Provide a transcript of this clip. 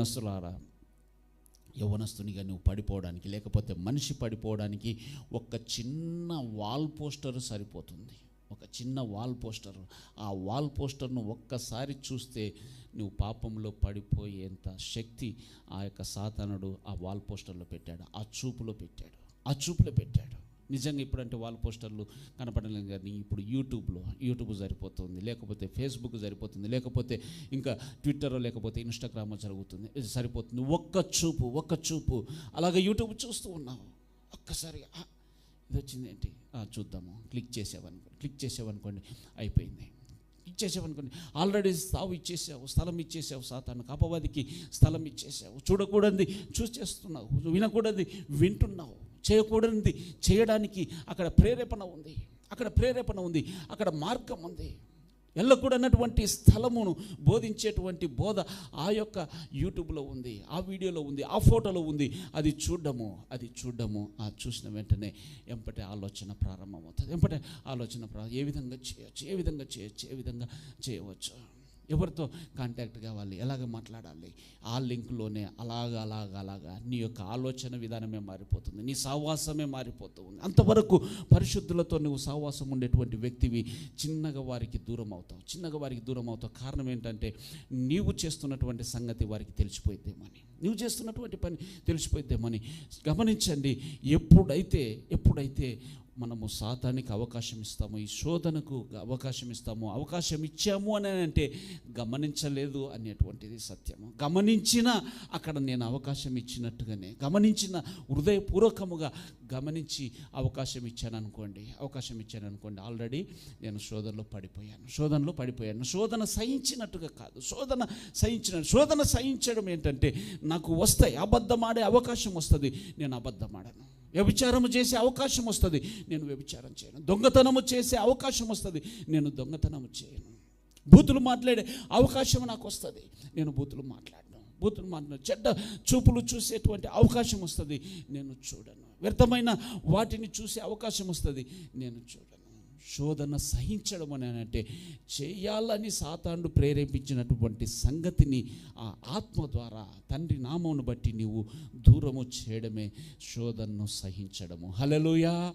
యవనస్తులారా యవనస్తునిగా నువ్వు పడిపోవడానికి లేకపోతే మనిషి పడిపోవడానికి ఒక చిన్న వాల్ పోస్టర్ సరిపోతుంది. ఒక చిన్న వాల్ పోస్టర్. ఆ వాల్ పోస్టర్ను ఒక్కసారి చూస్తే నువ్వు పాపంలో పడిపోయేంత శక్తి ఆ యొక్క సాతనుడు ఆ వాల్ పోస్టర్లో పెట్టాడు. ఆ చూపులో పెట్టాడు. ఆ చూపులో పెట్టాడు. నిజంగా ఇప్పుడంటే వాల్ పోస్టర్లు కనపడలేదు కానీ ఇప్పుడు యూట్యూబ్లో యూట్యూబ్ సరిపోతుంది లేకపోతే ఫేస్బుక్ సరిపోతుంది లేకపోతే ఇంకా ట్విట్టర్ లేకపోతే ఇన్స్టాగ్రామ్ జరుగుతుంది ఇది సరిపోతుంది. ఒక్క చూపు ఒక్క చూపు. అలాగే యూట్యూబ్ చూస్తూ ఉన్నావు ఒక్కసారి ఇది వచ్చింది ఏంటి? చూద్దాము. క్లిక్ చేసావనుకోండి క్లిక్ చేసావనుకోండి అయిపోయింది. క్లిక్ చేసావనుకోండి ఆల్రెడీ సావు ఇచ్చేసావు స్థలం ఇచ్చేసావు సాతానికి అపవాదికి స్థలం ఇచ్చేసావు. చూడకూడనిది చూసేస్తున్నావు వినకూడది వింటున్నావు. చేయకూడనిది. చేయడానికి అక్కడ ప్రేరేపణ ఉంది. అక్కడ ప్రేరేపణ ఉంది. అక్కడ మార్గం ఉంది. వెళ్ళకూడనటువంటి స్థలమును బోధించేటువంటి బోధ ఆ యొక్క యూట్యూబ్లో ఉంది. ఆ వీడియోలో ఉంది. ఆ ఫోటోలో ఉంది. అది చూడడము. అది చూడడము. ఆ చూసిన వెంటనే ఎంపటే ఆలోచన ప్రారంభమవుతుంది. ఎంపటే ఆలోచన ఏ విధంగా చేయొచ్చు? ఏ విధంగా చేయొచ్చు? ఏ విధంగా చేయవచ్చు? ఎవరితో కాంటాక్ట్ కావాలి? ఎలాగ మాట్లాడాలి? ఆ లింక్లోనే అలాగ అలాగ అలాగా నీ యొక్క ఆలోచన విధానమే మారిపోతుంది. నీ సావాసమే మారిపోతుంది అంతవరకు పరిశుద్ధులతో నువ్వు సావాసం ఉండేటువంటి వ్యక్తివి చిన్నగా వారికి దూరం అవుతావు. చిన్నగా వారికి దూరం అవుతావు. కారణం ఏంటంటే నీవు చేస్తున్నటువంటి సంగతి వారికి తెలిసిపోయిద్దేమని నువ్వు చేస్తున్నటువంటి పని తెలిసిపోయిద్దేమని గమనించండి ఎప్పుడైతే ఎప్పుడైతే మనము సాతానికి అవకాశం ఇస్తాము ఈ శోధనకు అవకాశం ఇస్తాము అవకాశం ఇచ్చాము అని అంటే గమనించలేదు అనేటువంటిది సత్యము. గమనించిన అక్కడ నేను అవకాశం ఇచ్చినట్టుగానే గమనించిన హృదయపూర్వకముగా గమనించి అవకాశం ఇచ్చాను అనుకోండి అవకాశం ఇచ్చాను అనుకోండి ఆల్రెడీ నేను శోధనలో పడిపోయాను శోధనలో పడిపోయాను. శోధన సహించినట్టుగా కాదు శోధన సహించిన శోధన సహించడం ఏంటంటే నాకు వస్తాయి అబద్ధమాడే అవకాశం వస్తుంది నేను అబద్ధమాడను. వ్యభిచారం వ్యభిచారము చేసే అవకాశం వస్తుంది. నేను వ్యభిచారం చేయను. దొంగతనము చేసే అవకాశం వస్తుంది. నేను దొంగతనము చేయను. బూతులు మాట్లాడే అవకాశం నాకు వస్తుంది. నేను బూతులు మాట్లాడను. బూతులు మాట్లాడు చెడ్డ చూపులు చూసేటువంటి అవకాశం వస్తుంది. నేను చూడను. వ్యర్థమైన వాటిని చూసే అవకాశం వస్తుంది. నేను చూడను. శోధన సహించడం అని అంటే చేయాలని సాతాండు ప్రేరేపించినటువంటి సంగతిని ఆ ఆత్మ ద్వారా తండ్రి నామమును బట్టి నీవు దూరము చేయడమే శోధనను సహించడము. హలలుయా